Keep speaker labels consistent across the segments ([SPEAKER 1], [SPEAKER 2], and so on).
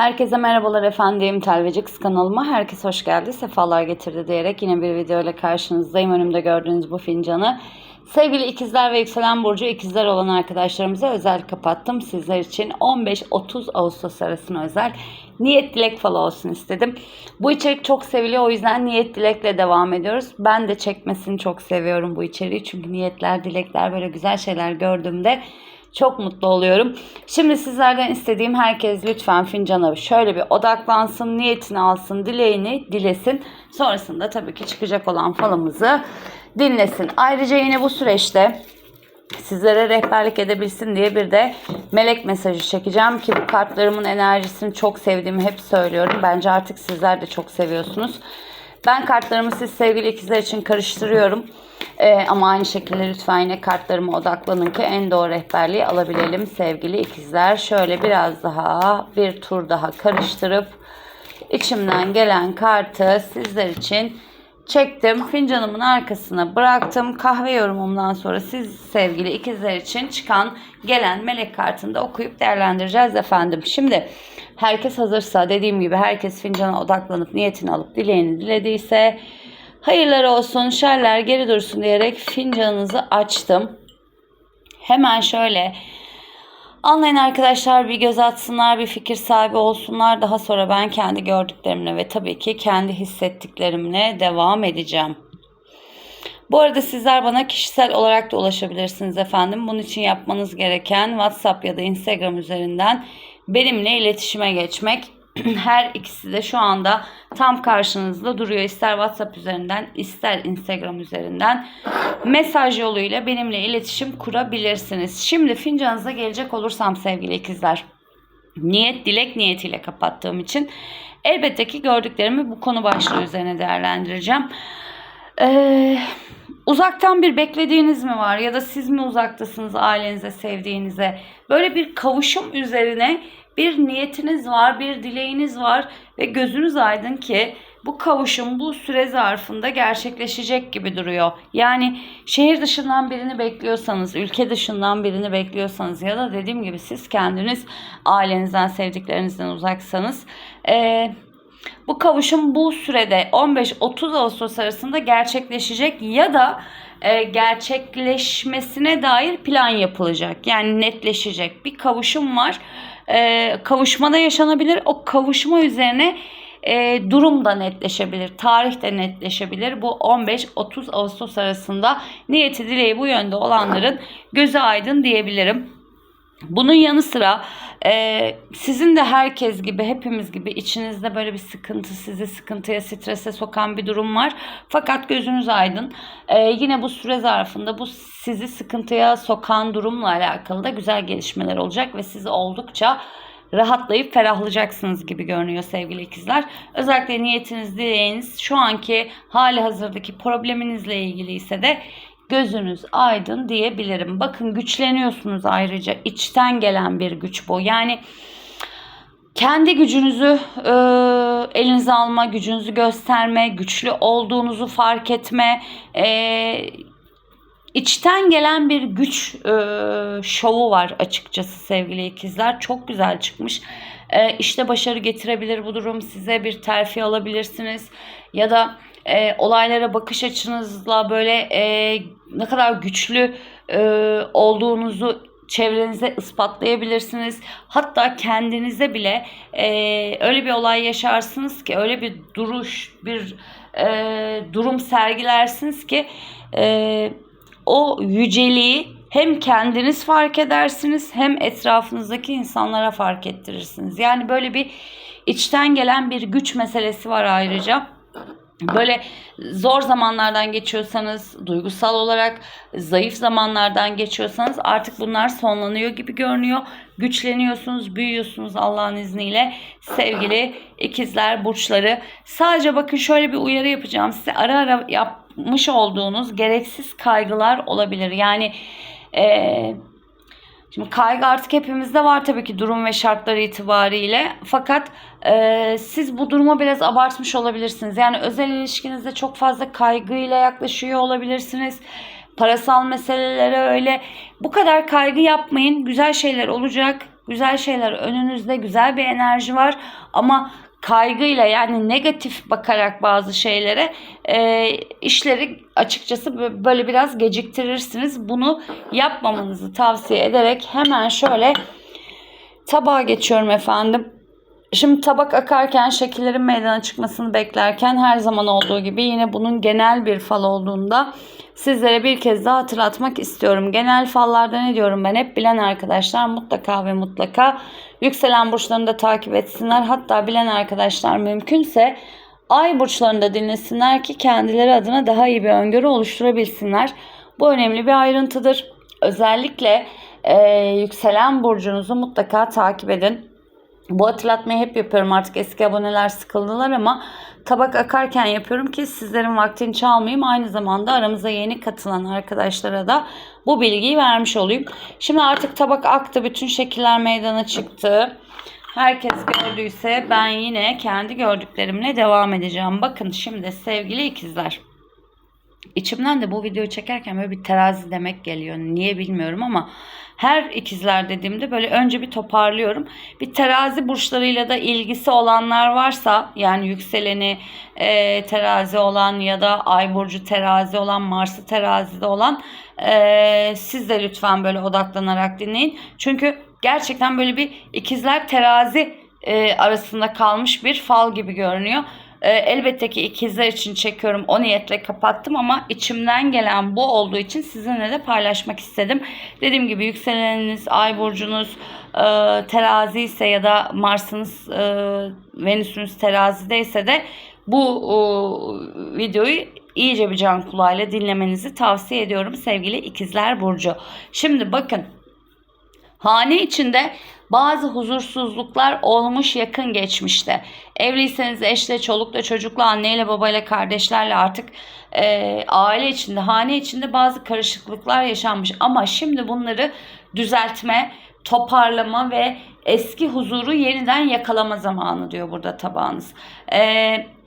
[SPEAKER 1] Herkese merhabalar efendim. Telvecix kanalıma herkes hoş geldi. Sefalar getirdi diyerek yine bir video ile karşınızdayım. Önümde gördüğünüz bu fincanı sevgili ikizler ve yükselen burcu ikizler olan arkadaşlarımıza özel kapattım. Sizler için 15-30 Ağustos arasına özel niyet dilek falı olsun istedim. Bu içerik çok seviliyor o yüzden niyet dilekle devam ediyoruz. Ben de çekmesini çok seviyorum bu içeriği. Çünkü niyetler, dilekler böyle güzel şeyler gördüğümde çok mutlu oluyorum. Şimdi sizlerden istediğim herkes lütfen fincana şöyle bir odaklansın, niyetini alsın, dileğini dilesin. Sonrasında tabii ki çıkacak olan falımızı dinlesin. Ayrıca yine bu süreçte sizlere rehberlik edebilsin diye bir de melek mesajı çekeceğim ki bu kartlarımın enerjisini çok sevdiğimi hep söylüyorum. Bence artık sizler de çok seviyorsunuz. Ben kartlarımı siz sevgili ikizler için karıştırıyorum. Ee, ama aynı şekilde lütfen yine kartlarıma odaklanın ki en doğru rehberliği alabilelim sevgili ikizler. Şöyle biraz daha bir tur daha karıştırıp içimden gelen kartı sizler için çektim. Fincanımın arkasına bıraktım. Kahve yorumumdan sonra siz sevgili ikizler için çıkan gelen melek kartını da okuyup değerlendireceğiz efendim. Şimdi herkes hazırsa dediğim gibi herkes fincana odaklanıp niyetini alıp dileğini dilediyse hayırlar olsun şerler geri dursun diyerek fincanınızı açtım. Hemen şöyle Anlayın arkadaşlar bir göz atsınlar, bir fikir sahibi olsunlar. Daha sonra ben kendi gördüklerimle ve tabii ki kendi hissettiklerimle devam edeceğim. Bu arada sizler bana kişisel olarak da ulaşabilirsiniz efendim. Bunun için yapmanız gereken WhatsApp ya da Instagram üzerinden benimle iletişime geçmek. Her ikisi de şu anda tam karşınızda duruyor. İster WhatsApp üzerinden, ister Instagram üzerinden mesaj yoluyla benimle iletişim kurabilirsiniz. Şimdi fincanınıza gelecek olursam sevgili ikizler. Niyet, dilek niyetiyle kapattığım için elbette ki gördüklerimi bu konu başlığı üzerine değerlendireceğim. Ee, uzaktan bir beklediğiniz mi var ya da siz mi uzaktasınız ailenize, sevdiğinize? Böyle bir kavuşum üzerine bir niyetiniz var, bir dileğiniz var ve gözünüz aydın ki bu kavuşum bu süre zarfında gerçekleşecek gibi duruyor. Yani şehir dışından birini bekliyorsanız, ülke dışından birini bekliyorsanız ya da dediğim gibi siz kendiniz ailenizden, sevdiklerinizden uzaksanız ee, bu kavuşum bu sürede 15-30 Ağustos arasında gerçekleşecek ya da e, gerçekleşmesine dair plan yapılacak. Yani netleşecek bir kavuşum var. E, kavuşmada yaşanabilir. O kavuşma üzerine e, durum da netleşebilir. Tarih de netleşebilir. Bu 15-30 Ağustos arasında niyeti dileği bu yönde olanların gözü aydın diyebilirim. Bunun yanı sıra e, sizin de herkes gibi hepimiz gibi içinizde böyle bir sıkıntı sizi sıkıntıya strese sokan bir durum var. Fakat gözünüz aydın. E, yine bu süre zarfında bu sizi sıkıntıya sokan durumla alakalı da güzel gelişmeler olacak ve sizi oldukça rahatlayıp ferahlayacaksınız gibi görünüyor sevgili ikizler. Özellikle niyetiniz, dileğiniz şu anki hali hazırdaki probleminizle ilgili ise de gözünüz aydın diyebilirim. Bakın güçleniyorsunuz ayrıca içten gelen bir güç bu. Yani kendi gücünüzü e, elinize alma, gücünüzü gösterme, güçlü olduğunuzu fark etme, e, içten gelen bir güç e, şovu var açıkçası sevgili ikizler. Çok güzel çıkmış. E, işte başarı getirebilir bu durum. Size bir terfi alabilirsiniz. Ya da e, olaylara bakış açınızla böyle e, ne kadar güçlü e, olduğunuzu çevrenize ispatlayabilirsiniz. Hatta kendinize bile e, öyle bir olay yaşarsınız ki öyle bir duruş, bir e, durum sergilersiniz ki e, o yüceliği hem kendiniz fark edersiniz hem etrafınızdaki insanlara fark ettirirsiniz. Yani böyle bir içten gelen bir güç meselesi var ayrıca. Böyle zor zamanlardan geçiyorsanız, duygusal olarak zayıf zamanlardan geçiyorsanız artık bunlar sonlanıyor gibi görünüyor. Güçleniyorsunuz, büyüyorsunuz Allah'ın izniyle. Sevgili ikizler burçları. Sadece bakın şöyle bir uyarı yapacağım size. Ara ara yapmış olduğunuz gereksiz kaygılar olabilir. Yani eee Şimdi kaygı artık hepimizde var tabii ki durum ve şartlar itibariyle. Fakat e, siz bu duruma biraz abartmış olabilirsiniz. Yani özel ilişkinizde çok fazla kaygıyla yaklaşıyor olabilirsiniz. Parasal meselelere öyle. Bu kadar kaygı yapmayın. Güzel şeyler olacak. Güzel şeyler önünüzde, güzel bir enerji var ama kaygıyla yani negatif bakarak bazı şeylere e, işleri açıkçası bö- böyle biraz geciktirirsiniz. Bunu yapmamanızı tavsiye ederek hemen şöyle tabağa geçiyorum efendim. Şimdi tabak akarken şekillerin meydana çıkmasını beklerken her zaman olduğu gibi yine bunun genel bir fal olduğunda sizlere bir kez daha hatırlatmak istiyorum. Genel fallarda ne diyorum ben hep bilen arkadaşlar mutlaka ve mutlaka yükselen burçlarını da takip etsinler. Hatta bilen arkadaşlar mümkünse ay burçlarını da dinlesinler ki kendileri adına daha iyi bir öngörü oluşturabilsinler. Bu önemli bir ayrıntıdır. Özellikle e, yükselen burcunuzu mutlaka takip edin. Bu hatırlatmayı hep yapıyorum artık eski aboneler sıkıldılar ama tabak akarken yapıyorum ki sizlerin vaktini çalmayayım. Aynı zamanda aramıza yeni katılan arkadaşlara da bu bilgiyi vermiş olayım. Şimdi artık tabak aktı bütün şekiller meydana çıktı. Herkes gördüyse ben yine kendi gördüklerimle devam edeceğim. Bakın şimdi sevgili ikizler. İçimden de bu videoyu çekerken böyle bir terazi demek geliyor. Niye bilmiyorum ama her ikizler dediğimde böyle önce bir toparlıyorum. Bir terazi burçlarıyla da ilgisi olanlar varsa yani yükseleni e, terazi olan ya da ay burcu terazi olan Mars'ı terazide olan e, siz de lütfen böyle odaklanarak dinleyin. Çünkü gerçekten böyle bir ikizler terazi e, arasında kalmış bir fal gibi görünüyor. E, elbette ki ikizler için çekiyorum. O niyetle kapattım ama içimden gelen bu olduğu için sizinle de paylaşmak istedim. Dediğim gibi yükseleniniz, ay burcunuz e, terazi ise ya da Mars'ınız, e, Venüs'ünüz terazideyse de bu e, videoyu iyice bir can kulağıyla dinlemenizi tavsiye ediyorum sevgili ikizler burcu. Şimdi bakın Hane içinde bazı huzursuzluklar olmuş yakın geçmişte. Evliyseniz eşle, çolukla, çocukla, anneyle, babayla, kardeşlerle artık e, aile içinde, hane içinde bazı karışıklıklar yaşanmış. Ama şimdi bunları düzeltme, toparlama ve eski huzuru yeniden yakalama zamanı diyor burada tabağınız. Eee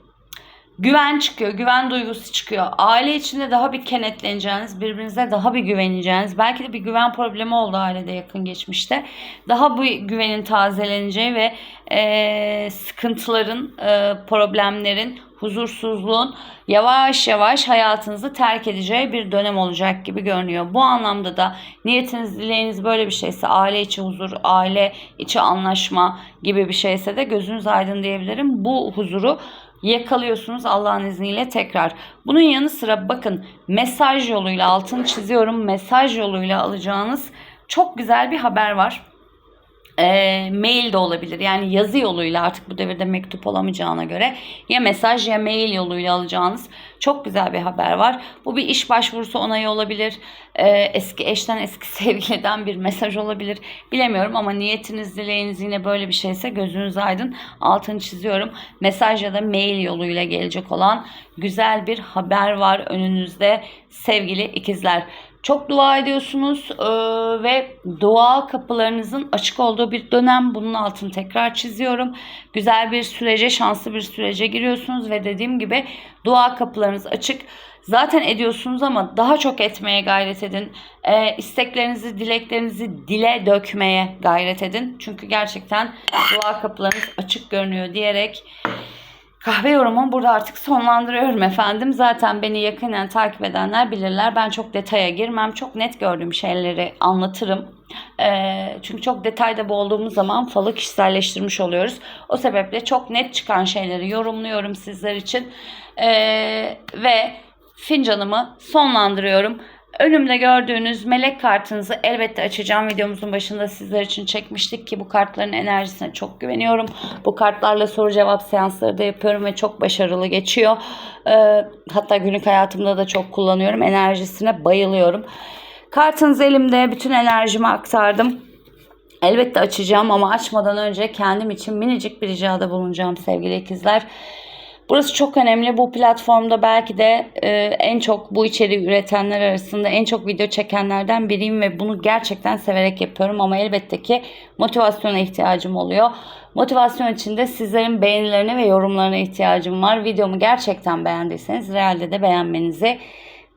[SPEAKER 1] güven çıkıyor, güven duygusu çıkıyor. Aile içinde daha bir kenetleneceğiniz, birbirinize daha bir güveneceğiniz, belki de bir güven problemi oldu ailede yakın geçmişte. Daha bu güvenin tazeleneceği ve e, sıkıntıların, e, problemlerin, huzursuzluğun yavaş yavaş hayatınızı terk edeceği bir dönem olacak gibi görünüyor. Bu anlamda da niyetiniz, dileğiniz böyle bir şeyse, aile içi huzur, aile içi anlaşma gibi bir şeyse de gözünüz aydın diyebilirim. Bu huzuru yakalıyorsunuz Allah'ın izniyle tekrar. Bunun yanı sıra bakın mesaj yoluyla altını çiziyorum mesaj yoluyla alacağınız çok güzel bir haber var. E, mail de olabilir yani yazı yoluyla artık bu devirde mektup olamayacağına göre ya mesaj ya mail yoluyla alacağınız çok güzel bir haber var. Bu bir iş başvurusu onayı olabilir. E, eski eşten eski sevgiliden bir mesaj olabilir. Bilemiyorum ama niyetiniz dileğiniz yine böyle bir şeyse gözünüz aydın. Altını çiziyorum. Mesaj ya da mail yoluyla gelecek olan güzel bir haber var önünüzde sevgili ikizler. Çok dua ediyorsunuz e, ve dua kapılarınızın açık olduğu bir dönem. Bunun altını tekrar çiziyorum. Güzel bir sürece, şanslı bir sürece giriyorsunuz ve dediğim gibi dua kapılarınız açık. Zaten ediyorsunuz ama daha çok etmeye gayret edin. E, isteklerinizi, dileklerinizi dile dökmeye gayret edin. Çünkü gerçekten dua kapılarınız açık görünüyor diyerek Kahve yorumumu burada artık sonlandırıyorum efendim. Zaten beni yakinen takip edenler bilirler. Ben çok detaya girmem. Çok net gördüğüm şeyleri anlatırım. Ee, çünkü çok detayda boğulduğumuz zaman falı kişiselleştirmiş oluyoruz. O sebeple çok net çıkan şeyleri yorumluyorum sizler için. Ee, ve fincanımı sonlandırıyorum. Önümde gördüğünüz melek kartınızı elbette açacağım. Videomuzun başında sizler için çekmiştik ki bu kartların enerjisine çok güveniyorum. Bu kartlarla soru cevap seansları da yapıyorum ve çok başarılı geçiyor. Ee, hatta günlük hayatımda da çok kullanıyorum. Enerjisine bayılıyorum. Kartınız elimde. Bütün enerjimi aktardım. Elbette açacağım ama açmadan önce kendim için minicik bir ricada bulunacağım sevgili ikizler. Burası çok önemli. Bu platformda belki de e, en çok bu içeriği üretenler arasında en çok video çekenlerden biriyim ve bunu gerçekten severek yapıyorum ama elbette ki motivasyona ihtiyacım oluyor. Motivasyon için de sizlerin beğenilerine ve yorumlarına ihtiyacım var. Videomu gerçekten beğendiyseniz realde de beğenmenizi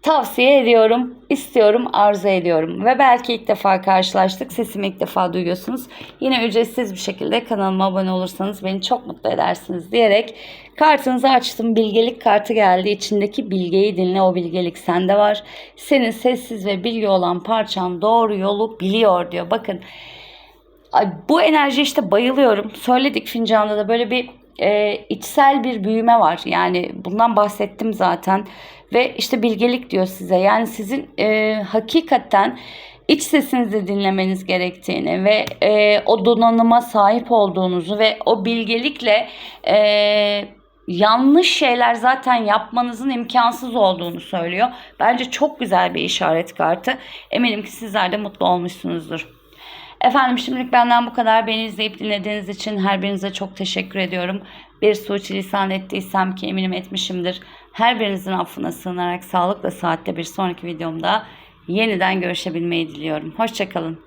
[SPEAKER 1] Tavsiye ediyorum, istiyorum, arzu ediyorum. Ve belki ilk defa karşılaştık, sesimi ilk defa duyuyorsunuz. Yine ücretsiz bir şekilde kanalıma abone olursanız beni çok mutlu edersiniz diyerek kartınızı açtım. Bilgelik kartı geldi. İçindeki bilgeyi dinle, o bilgelik sende var. Senin sessiz ve bilgi olan parçan doğru yolu biliyor diyor. Bakın bu enerji işte bayılıyorum. Söyledik fincanda da böyle bir e, içsel bir büyüme var. Yani bundan bahsettim zaten. Ve işte bilgelik diyor size. Yani sizin e, hakikaten iç sesinizi dinlemeniz gerektiğini ve e, o donanıma sahip olduğunuzu ve o bilgelikle e, yanlış şeyler zaten yapmanızın imkansız olduğunu söylüyor. Bence çok güzel bir işaret kartı. Eminim ki sizler de mutlu olmuşsunuzdur. Efendim şimdilik benden bu kadar. Beni izleyip dinlediğiniz için her birinize çok teşekkür ediyorum. Bir suçilisan ettiysem ki eminim etmişimdir. Her birinizin affına sığınarak sağlıkla saatte bir sonraki videomda yeniden görüşebilmeyi diliyorum. Hoşçakalın.